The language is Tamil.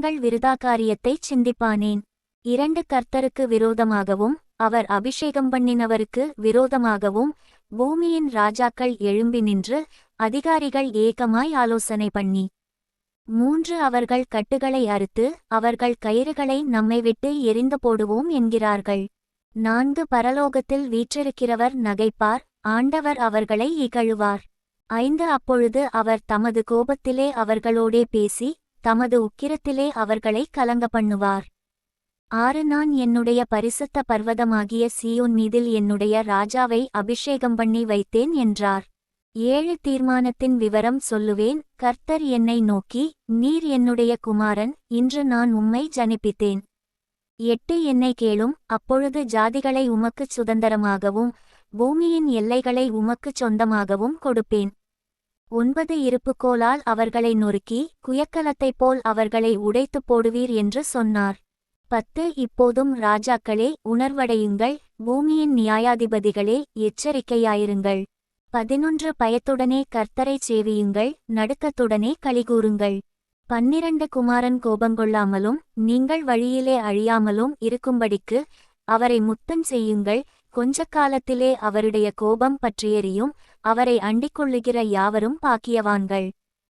தங்கள் விருதாகாரியத்தைச் சிந்திப்பானேன். இரண்டு கர்த்தருக்கு விரோதமாகவும் அவர் அபிஷேகம் பண்ணினவருக்கு விரோதமாகவும் பூமியின் ராஜாக்கள் எழும்பி நின்று அதிகாரிகள் ஏகமாய் ஆலோசனை பண்ணி. மூன்று அவர்கள் கட்டுகளை அறுத்து அவர்கள் கயிறுகளை நம்மை விட்டு எரிந்து போடுவோம் என்கிறார்கள். நான்கு பரலோகத்தில் வீற்றிருக்கிறவர் நகைப்பார் ஆண்டவர் அவர்களை இகழுவார். ஐந்து அப்பொழுது அவர் தமது கோபத்திலே அவர்களோடே பேசி தமது உக்கிரத்திலே அவர்களை கலங்க பண்ணுவார். ஆறு நான் என்னுடைய பரிசுத்த பர்வதமாகிய சியோன் மீதில் என்னுடைய ராஜாவை அபிஷேகம் பண்ணி வைத்தேன் என்றார். ஏழு தீர்மானத்தின் விவரம் சொல்லுவேன். கர்த்தர் என்னை நோக்கி நீர் என்னுடைய குமாரன் இன்று நான் உம்மை ஜனிப்பித்தேன். எட்டு என்னை கேளும் அப்பொழுது ஜாதிகளை உமக்குச் சுதந்தரமாகவும் பூமியின் எல்லைகளை உமக்குச் சொந்தமாகவும் கொடுப்பேன். ஒன்பது இருப்புக்கோலால் அவர்களை நொறுக்கி குயக்கலத்தைப் போல் அவர்களை உடைத்துப் போடுவீர் என்று சொன்னார். பத்து இப்போதும் ராஜாக்களே உணர்வடையுங்கள் பூமியின் நியாயாதிபதிகளே எச்சரிக்கையாயிருங்கள். பதினொன்று பயத்துடனே கர்த்தரைச் சேவியுங்கள் நடுக்கத்துடனே கலிகூறுங்கள் பன்னிரண்டு குமாரன் கோபங்கொள்ளாமலும் நீங்கள் வழியிலே அழியாமலும் இருக்கும்படிக்கு அவரை முத்தம் செய்யுங்கள் கொஞ்ச காலத்திலே அவருடைய கோபம் பற்றியெறியும் அவரை அண்டிக் கொள்ளுகிற யாவரும் பாக்கியவான்கள்.